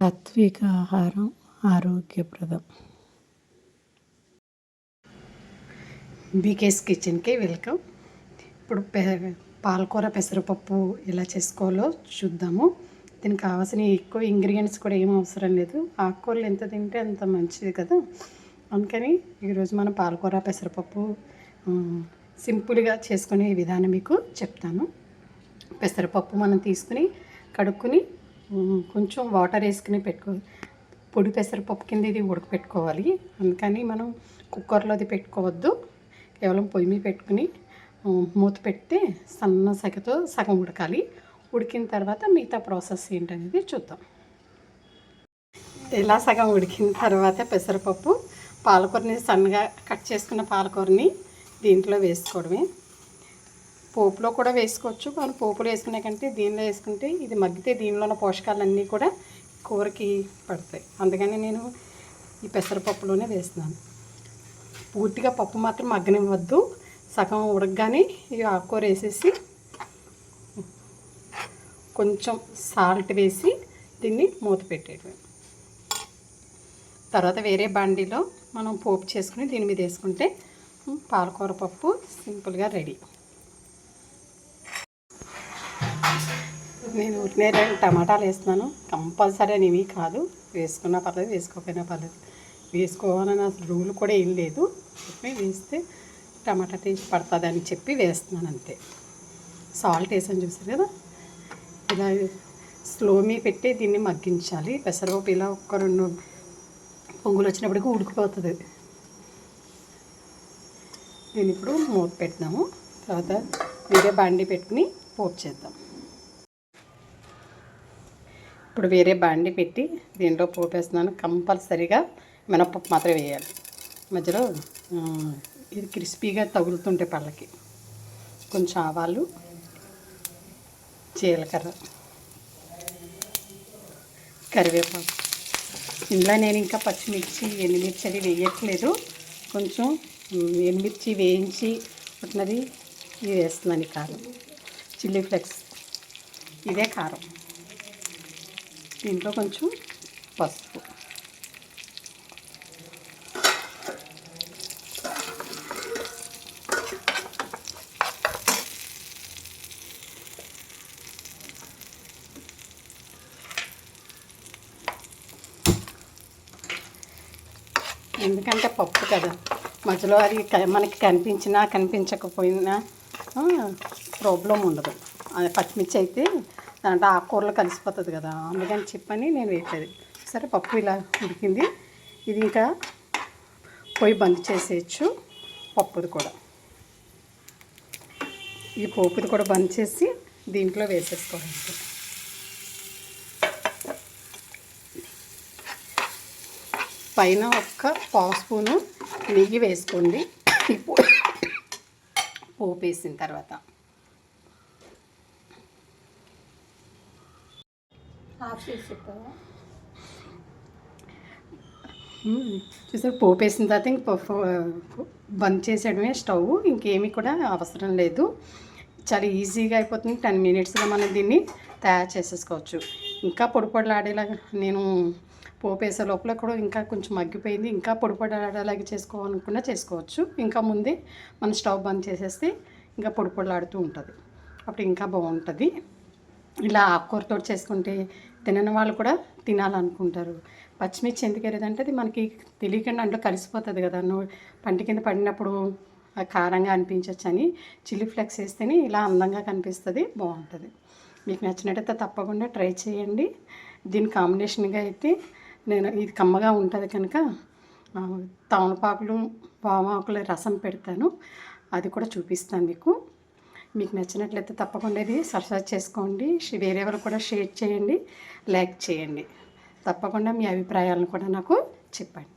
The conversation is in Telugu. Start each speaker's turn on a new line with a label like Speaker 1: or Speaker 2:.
Speaker 1: సాత్విక ఆహారం ఆరోగ్యప్రదం. బీకేస్ కిచెన్కి వెల్కమ్. ఇప్పుడు పె పాలకూర పెసరపప్పు ఎలా చేసుకోవాలో చూద్దాము. దీనికి కావాల్సిన ఎక్కువ ఇంగ్రీడియంట్స్ కూడా ఏం అవసరం లేదు. ఆకుకూరలు ఎంత తింటే అంత మంచిది కదా. అందుకని ఈరోజు మనం పాలకూర పెసరపప్పు సింపుల్గా చేసుకునే విధానం మీకు చెప్తాను. పెసరపప్పు మనం తీసుకుని కడుక్కుని కొంచెం వాటర్ వేసుకుని పెట్టుకో పొడి పెసరపప్పు కింద ఇది ఉడకపెట్టుకోవాలి. అందుకని మనం కుక్కర్లో అది పెట్టుకోవద్దు. కేవలం పొయ్యి మీద పెట్టుకుని మూత పెడితే సన్న సగతో సగం ఉడకాలి. ఉడికిన తర్వాత మిగతా ప్రాసెస్ ఏంటనేది చూద్దాం. ఇలా సగం ఉడికిన తర్వాత పెసరపప్పు పాలకూరని సన్నగా కట్ చేసుకున్న పాలకూరని దీంట్లో వేసుకోవడమే. పోపులో కూడా వేసుకోవచ్చు. మనం పోపులో వేసుకునే కంటే దీనిలో వేసుకుంటే ఇది మగ్గితే దీనిలో ఉన్న పోషకాలన్నీ కూడా కూరకి పడతాయి. అందుకని నేను ఈ పెసరపప్పులోనే వేస్తున్నాను. పూర్తిగా పప్పు మాత్రం మగ్గనివ్వద్దు. సగం ఉడకగానే ఈ ఆకుకూర వేసేసి కొంచెం సాల్ట్ వేసి దీన్ని మూత పెట్టేయడం తర్వాత వేరే బండిలో మనం పోపు చేసుకుని దీని మీద వేసుకుంటే పాలకూర పప్పు సింపుల్గా రెడీ. నేను ఉట్టినే టమాటాలు వేస్తున్నాను. కంపల్సరీ అని కాదు. వేసుకున్నా పర్లేదు వేసుకోకపోయినా పర్లేదు. వేసుకోవాలని అసలు రూల్ కూడా ఏం లేదు. వేస్తే టమాటా టేస్ట్ పడుతుంది అని చెప్పి వేస్తున్నాను అంతే. సాల్ట్ వేసాను చూసారు కదా? ఇలా స్లో మీ పెట్టి దీన్ని మగ్గించాలి. పెసరపప్పు ఇలా ఒక్క రెండు పొంగులు వచ్చినప్పటికీ ఉడికిపోతుంది. దీన్ని ఇప్పుడు మూత పెట్టినాము తర్వాత వేరే బండి పెట్టుకుని పోపు చేద్దాం. ఇప్పుడు వేరే బాండి పెట్టి దీంట్లో పోపేస్తున్నాను. కంపల్సరీగా మినపప్పు మాత్రం వేయాలి. మధ్యలో ఇది క్రిస్పీగా తగులుతుంటే పళ్ళకి. కొంచెం ఆవాలు జీలకర్ర కరివేపాకు. ఇందులో నేను ఇంకా పచ్చిమిర్చి ఎండుమిర్చి అది వేయట్లేదు. కొంచెం ఎండుమిర్చి వేయించి ఉన్నది ఇది వేస్తున్నాను ఈ కారం. Chilli flakes. ఇదే కారం. దీంట్లో కొంచెం పసుపు. ఎందుకంటే పప్పు కదా. మధ్యలో అది మనకి కనిపించినా కనిపించకపోయినా ప్రాబ్లం ఉండదు. పచ్చిమిర్చి అయితే దాంట్లో ఆకుకూరలు కలిసిపోతుంది కదా అందుకని చెప్పని నేను వేయట్లేదు. సరే పప్పు ఇలా ఉడికింది. ఇది ఇంకా పొయ్యి బంద్ చేసేయచ్చు పప్పుది కూడా. ఈ పోపుది కూడా బంద్ చేసి దీంట్లో వేసేసుకోవాలి పైన ఒక్క పావు స్పూను నెయ్యి వేసుకోండి. పోపు వేసిన తర్వాత. చూసారు పోపు వేసిన తర్వాత ఇంక బంద్ చేసేయడమే స్టవ్. ఇంకేమీ కూడా అవసరం లేదు. చాలా ఈజీగా అయిపోతుంది. టెన్ మినిట్స్లో మనం దీన్ని తయారు చేసేసుకోవచ్చు. ఇంకా పొడిపొడలాడేలాగా నేను పోపు వేసే లోపల కూడా ఇంకా కొంచెం మగ్గిపోయింది. ఇంకా పొడిపొడలాడేలాగా చేసుకోవాలనుకున్నా చేసుకోవచ్చు. ఇంకా ముందే మనం స్టవ్ బంద్ చేసేస్తే ఇంకా పొడిపొడలాడుతూ ఉంటుంది. అప్పుడు ఇంకా బాగుంటుంది. ఇలా ఆకుకూరతో చేసుకుంటే తినని వాళ్ళు కూడా తినాలనుకుంటారు. పచ్చిమిర్చి ఎందుకు ఎరదంటే అది మనకి తెలియకుండా అంటూ కలిసిపోతుంది కదా. నువ్వు పంటి కింద పడినప్పుడు కారంగా అనిపించవచ్చు అని చిల్లీ ఫ్లెక్స్ వేస్తేనే ఇలా అందంగా కనిపిస్తుంది బాగుంటుంది. మీకు నచ్చినట్టయితే తప్పకుండా ట్రై చేయండి. దీని కాంబినేషన్గా అయితే నేను ఇది కమ్మగా ఉంటుంది కనుక తమలపాకులు వామాకుల రసం పెడతాను. అది కూడా చూపిస్తాను మీకు. మీకు నచ్చినట్లయితే తప్పకుండా ఇది సబ్స్క్రైబ్ చేసుకోండి. వేరే వాళ్ళు కూడా షేర్ చేయండి. లైక్ చేయండి. తప్పకుండా మీ అభిప్రాయాలను కూడా నాకు చెప్పండి.